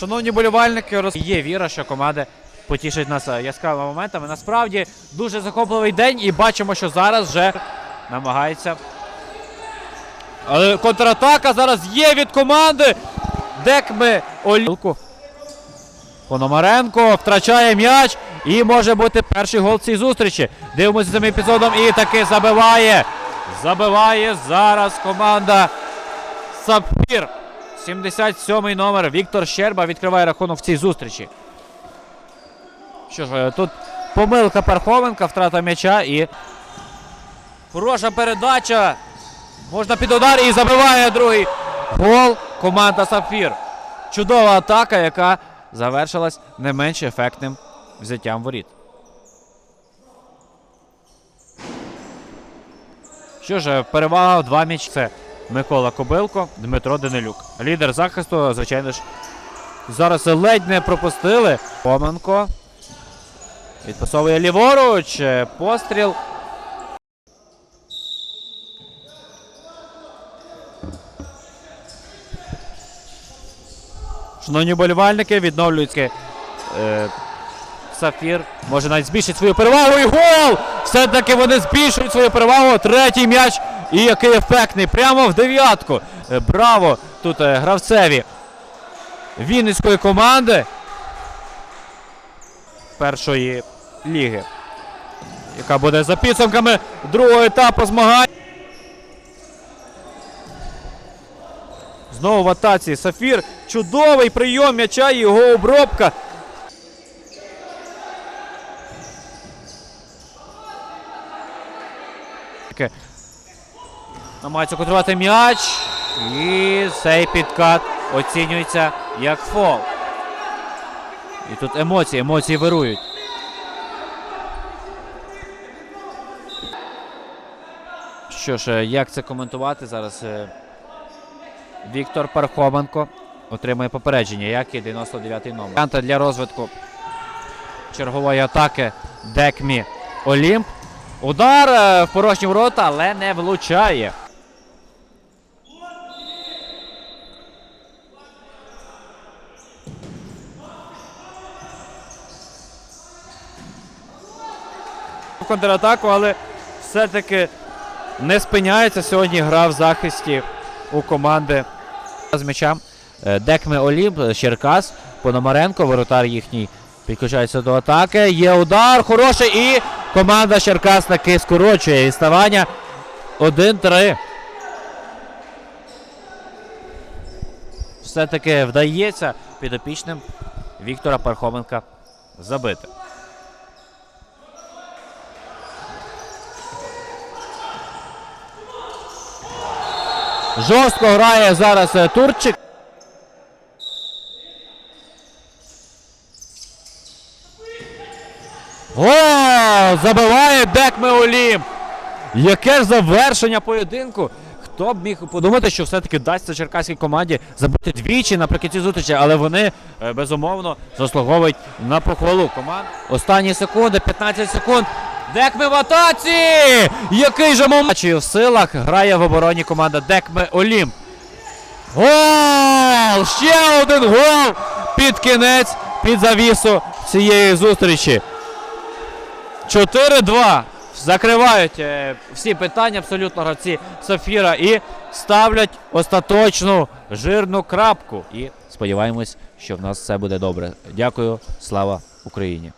Шановні болівальники, роз... є віра, що команди потішать нас е, яскравими моментами. Насправді дуже захопливий день, і бачимо, що зараз вже намагається. Але контратака зараз є від команди. Декми Олілку. Пономаренко втрачає м'яч і може бути перший гол цій зустрічі. Дивимося цим епізодом і таки забиває. Забиває зараз команда Сапфір. 77-й номер Віктор Щерба відкриває рахунок в цій зустрічі. Що ж, е, тут помилка Пархоменка, втрата м'яча і. Хороша передача. Можна під удар і забиває другий гол команда Сапфір. Чудова атака, яка завершилась не менш ефектним взяттям воріт. Що ж, е, перевага два м'ячі. Це Микола Кобилко, Дмитро Данилюк. Лідер захисту, звичайно ж, зараз ледь не пропустили. Коменко. Відпасовує ліворуч. е, Постріл. Шановні болівальники, відновлюється е, Сафір. Може навіть збільшить свою перевагу і гол! Все-таки вони збільшують свою перевагу. Третій м'яч. І який ефектний. Прямо в дев'ятку. Е, Браво! Тут е, гравцеві Вінницької команди першої ліги. Яка буде за підсумками другого етапу змагань. Знову в атаці Сафір. Чудовий прийом м'яча і його обробка. Намагається контролювати м'яч. І цей підкат оцінюється як фол. І тут емоції, емоції вирують. Що ж, е, як це коментувати зараз? е, Віктор Пархоменко отримує попередження, як і 99-й номер. Для розвитку чергової атаки Декмі Олімп. Удар е, в порожні ворота, але не влучає. Контратаку, але все-таки не спиняється. Сьогодні гра в захисті у команди з м'ячем. Е, Декме Олімп, Черкас, Пономаренко, воротар їхній підключається до атаки. Є удар, хороший і команда Черкас таки скорочує відставання 1-3. Все-таки вдається підопічним Віктора Пархоменка забити. Жорстко грає зараз е, Турчик. Гол! Забиває Олімп. Яке ж завершення поєдинку? Хто б міг подумати, що все-таки вдасться черкаській команді забити двічі наприкінці зустрічі, але вони е, безумовно заслуговують на похвалу команд. Останні секунди, 15 секунд. Декме в атаці! Який же момент в силах грає в обороні команда Декме Олімп. Гол! Ще один гол під кінець, під завісу цієї зустрічі. 4-2. Закривають е, всі питання абсолютно гравці Софіра і ставлять остаточну жирну крапку. І сподіваємось, що в нас все буде добре. Дякую, слава Україні!